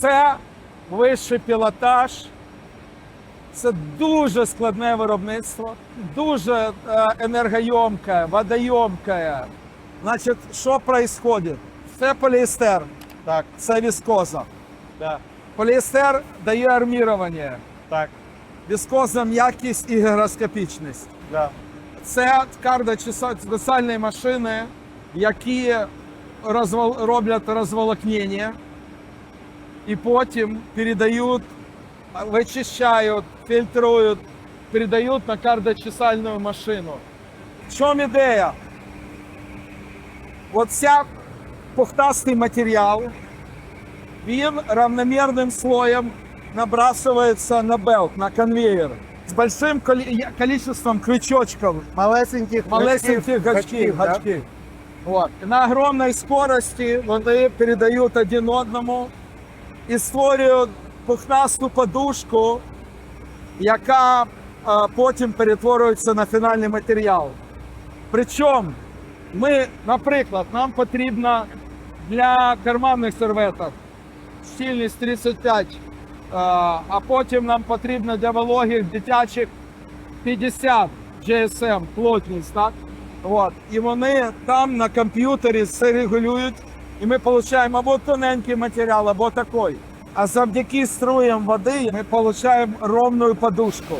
Це вищий пілотаж. Це дуже складне виробництво, дуже е, енергойомке, водойомке. Значить, що відбувається? Це поліестер, Так, це віскоза. да, Поліестер дає армірування, так, віскоза м'якість і гігроскопічність. да. Це спеціальні машини, які розвол... роблять розволокнення і потім передають, вичищають, фільтрують, передають на кардочесальну машину. В чому ідея? Оця пухтастий матеріал, він равномірним слоєм набрасується на белт, на конвейер. З большим количеством крючочків Малесеньких малесеньких гачків, да? гачків. Вот. На огромній скорості вони передають один одному і створюють пухнасту подушку, яка е, потім перетворюється на фінальний матеріал. Причому ми, наприклад, нам потрібно для карманних серветок щільність 35, е, а потім нам потрібно для вологих дитячих 50 GSM плотність, так? От. І вони там на комп'ютері все регулюють, і ми отримуємо або тоненький матеріал, або такий. А завдяки струям води ми отримуємо ровну подушку.